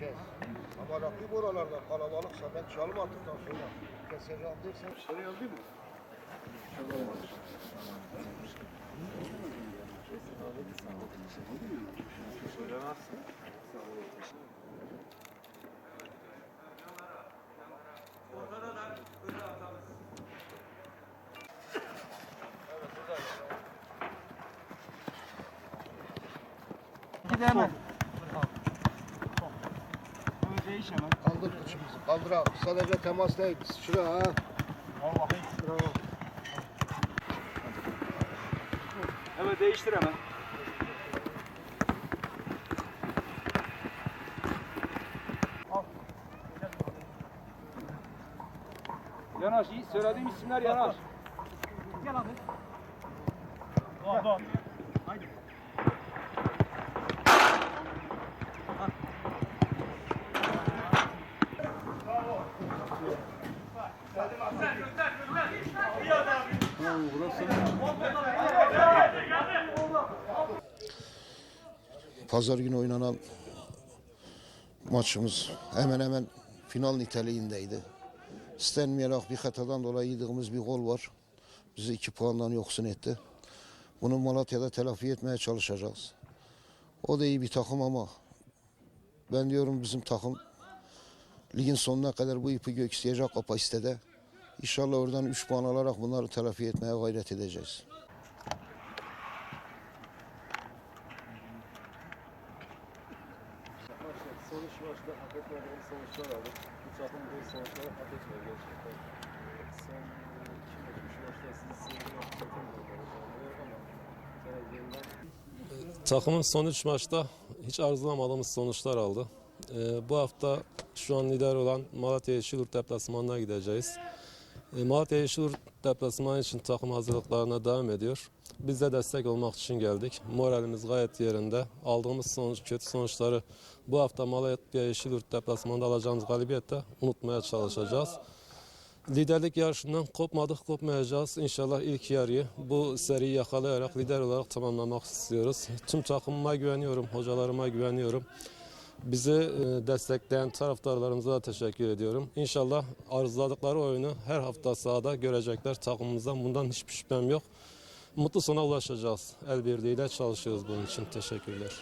bırakayım oralarda kalabalıksa ben çalım attıktan sonra keseceğim dersen seni yazdı mı? Gidemem. Kaldır kıçımızı kaldır abi. Sadece temas değil. Şuraya ha. Bravo. Evet değiştir hemen. Yanaş, iyi. söylediğim isimler yanaş. Gel abi. Doğan, doğan. Haydi. Pazar günü oynanan maçımız hemen hemen final niteliğindeydi. İstenmeyerek bir hatadan dolayı yediğimiz bir gol var. Bizi iki puandan yoksun etti. Bunu Malatya'da telafi etmeye çalışacağız. O da iyi bir takım ama ben diyorum bizim takım ligin sonuna kadar bu ipi göksleyecek kapasitede. İnşallah oradan 3 puan alarak bunları telafi etmeye gayret edeceğiz. Sonuç maçta hak etmediğimiz sonuçlar aldık. Bu takım bu sonuçları hak etmiyor gerçekten. Son iki maç, üç maçta sizi sevdiğim çekemiyorlar ama televizyondan Takımın son 3 maçta hiç arzulamadığımız sonuçlar aldı. Ee, bu hafta şu an lider olan Malatya Yeşilyurt deplasmanına gideceğiz. Ee, Malatya Yeşilyurt deplasmanı için takım hazırlıklarına devam ediyor. Biz de destek olmak için geldik. Moralimiz gayet yerinde. Aldığımız sonuç, kötü sonuçları bu hafta Malatya Yeşilyurt deplasmanında alacağımız galibiyette unutmaya çalışacağız. Liderlik yarışından kopmadık, kopmayacağız. İnşallah ilk yarıyı bu seriyi yakalayarak lider olarak tamamlamak istiyoruz. Tüm takımıma güveniyorum, hocalarıma güveniyorum. Bizi e, destekleyen taraftarlarımıza da teşekkür ediyorum. İnşallah arzuladıkları oyunu her hafta sahada görecekler takımımızdan. Bundan hiçbir şüphem yok. Mutlu sona ulaşacağız. El birliğiyle çalışıyoruz bunun için. Teşekkürler.